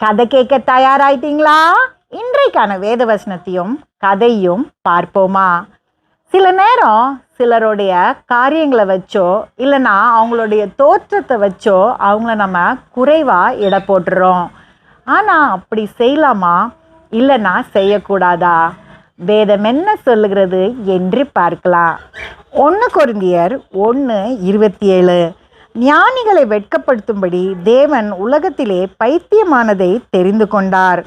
கதை கேட்க தயாராயிட்டீங்களா? இன்றைக்கான வேத வசனத்தையும் கதையும் பார்ப்போமா? சில நேரம் சிலருடைய காரியங்களை வச்சோ இல்லைன்னா அவங்களுடைய தோற்றத்தை வச்சோ அவங்கள நம்ம குறைவாக இட போட்டுறோம். ஆனால் அப்படி செய்யலாமா? இல்லைன்னா செய்யக்கூடாதா? வேதம் என்ன சொல்லுகிறது என்று பார்க்கலாம். ஒன்று குருந்தியர் ஒன்று இருபத்தி ஏழு. ஞானிகளை வெட்கப்படுத்தும்படி தேவன் உலகத்திலே பைத்தியமானதை தெரிந்து கொண்டார்.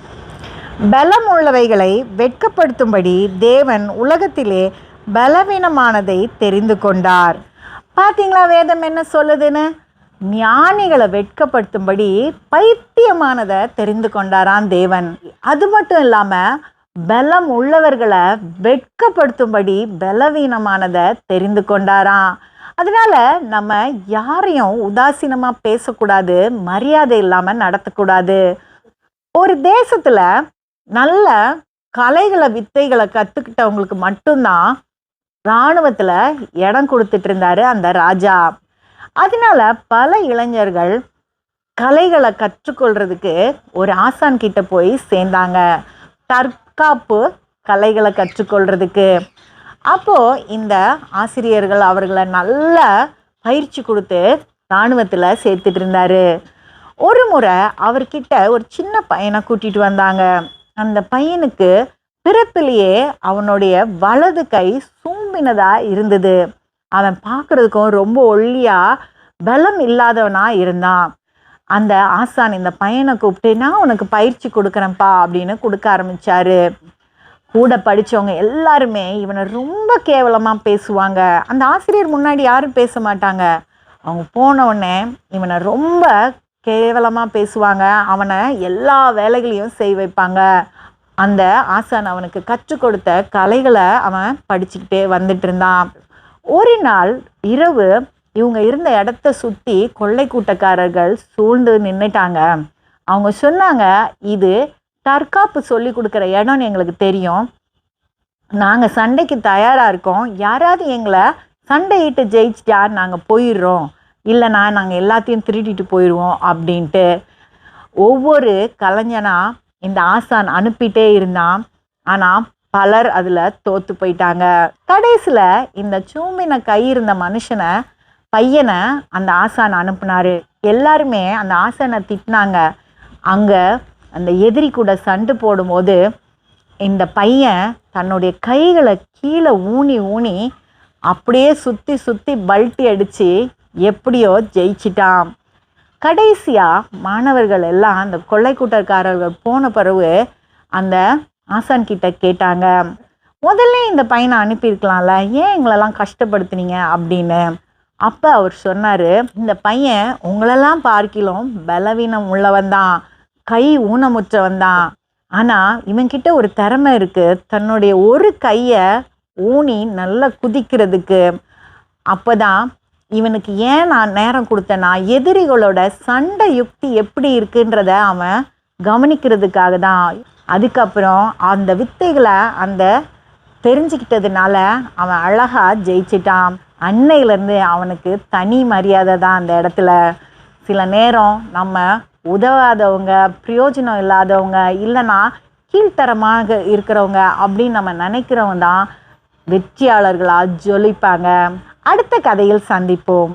பலம் உள்ளவைகளை வெட்கப்படுத்தும்படி தேவன் உலகத்திலே பலவீனமானதை தெரிந்து கொண்டார். பார்த்தீங்களா வேதம் என்ன சொல்லுதுன்னு? ஞானிகளை வெட்கப்படுத்தும்படி பைத்தியமானதை தெரிந்து கொண்டாரான் தேவன். அது மட்டும் இல்லாமல் பலம் உள்ளவர்களை வெட்கப்படுத்தும்படி பலவீனமானதை தெரிந்து கொண்டாராம். அதனால நம்ம யாரையும் உதாசீனமாக பேசக்கூடாது மரியாதை இல்லாமல் நடத்தக்கூடாது. ஒரு தேசத்தில் நல்ல கலைகளை வித்தைகளை கற்றுக்கிட்டவங்களுக்கு மட்டும்தான் இராணுவத்தில் இடம் கொடுத்துட்டு இருந்தாரு அந்த ராஜா. அதனால பல இளைஞர்கள் கலைகளை கற்றுக்கொள்றதுக்கு ஒரு ஆசான் கிட்ட போய் சேர்ந்தாங்க. தற்காப்பு கலைகளை கற்றுக்கொள்றதுக்கு. அப்போது இந்த ஆசிரியர்கள் அவர்களை நல்லா பயிற்சி கொடுத்து இராணுவத்தில் சேர்த்துட்டு இருந்தார். ஒரு முறை அவர்கிட்ட ஒரு சின்ன பையனை கூட்டிகிட்டு வந்தாங்க. அந்த பையனுக்கு பிறப்பிலேயே அவனுடைய வலது கை சூம்பினதாக இருந்தது. அவன் பார்க்குறதுக்கும் ரொம்ப ஒல்லியாக பலம் இல்லாதவனாக இருந்தான். அந்த ஆசான் இந்த பையனை கூப்பிட்டு நான் உனக்கு பயிற்சி கொடுக்குறேன்ப்பா அப்படின்னு கொடுக்க ஆரம்பிச்சாரு. கூட படித்தவங்க எல்லாருமே இவனை ரொம்ப கேவலமாக பேசுவாங்க. அந்த ஆசிரியர் முன்னாடி யாரும் பேச மாட்டாங்க. அவங்க போனவுடனே இவனை ரொம்ப கேவலமாக பேசுவாங்க. அவனை எல்லா வேலைகளையும் செய் வைப்பாங்க. அந்த ஆசான் அவனுக்கு கற்றுக் கொடுத்த கலைகளை அவன் படிச்சுக்கிட்டே வந்துட்டு இருந்தான். ஒரு நாள் இரவு இவங்க இருந்த இடத்த சுற்றி கொள்ளை கூட்டக்காரர்கள் சூழ்ந்து நின்றுட்டாங்க அவங்க சொன்னாங்க இது தற்காப்பு சொல்லி கொடுக்குற இடம்னு எங்களுக்கு தெரியும். நாங்கள் சண்டைக்கு தயாராக இருக்கோம். யாராவது எங்களை சண்டையிட்டு ஜெயிச்சிட்டா நாங்கள் போயிடுறோம். இல்லைனா நாங்கள் எல்லாத்தையும் திருடிட்டு போயிடுவோம் அப்படின்ட்டு ஒவ்வொரு கலைஞனாக இந்த ஆசான் அனுப்பிட்டே இருந்தான். ஆனால் பலர் அதில் தோற்று போயிட்டாங்க. கடைசியில் இந்த சூமின கை இருந்த மனுஷனை பையனை அந்த ஆசான் அனுப்புனாரு. எல்லாருமே அந்த ஆசானை திட்டினாங்க. அங்கே அந்த எதிரி கூட சண்டு போடும்போது இந்த பையன் தன்னுடைய கைகளை கீழே ஊனி ஊனி அப்படியே சுற்றி சுற்றி பல்ட்டி அடித்து எப்படியோ ஜெயிச்சிட்டான். கடைசியாக மாணவர்கள் எல்லாம் அந்த கொள்ளை கூட்டக்காரர்கள் போன பிறகு அந்த ஆசான் கிட்ட கேட்டாங்க முதல்ல இந்த பையனை அனுப்பியிருக்கலாம்ல ஏன் எங்களெல்லாம் கஷ்டப்படுத்துனீங்க? அப்படின்னு. அப்போ அவர் சொன்னார் இந்த பையன் உங்களெல்லாம் பார்க்கிலும் பலவீனம் உள்ளவன் தான். கை ஊனமுற்றவன் தான் ஆனால் இவன்கிட்ட ஒரு திறமை இருக்குது தன்னுடைய ஒரு கையை ஊனி நல்லா குதிக்கிறதுக்கு. அப்போ தான் இவனுக்கு ஏன் நான் நேரம் கொடுத்தேன்னா எதிரிகளோட சண்டை யுக்தி எப்படி இருக்குன்றத அவன் கவனிக்கிறதுக்காக தான் அதுக்கப்புறம் அந்த வித்தைகளை அந்த தெரிஞ்சுக்கிட்டதுனால அவன் அழகாக ஜெயிச்சிட்டான். அன்னையிலேருந்து அவனுக்கு தனி மரியாதை தான் அந்த இடத்துல. சில நேரம் நம்ம உதவாதவங்க பிரயோஜனம் இல்லாதவங்க இல்லைன்னா கீழ்த்தரமாக இருக்கிறவங்க அப்படின்னு நம்ம நினைக்கிறவங்க தான் வெற்றியாளர்களாக ஜொலிப்பாங்க. அடுத்த கதையில் சந்திப்போம்.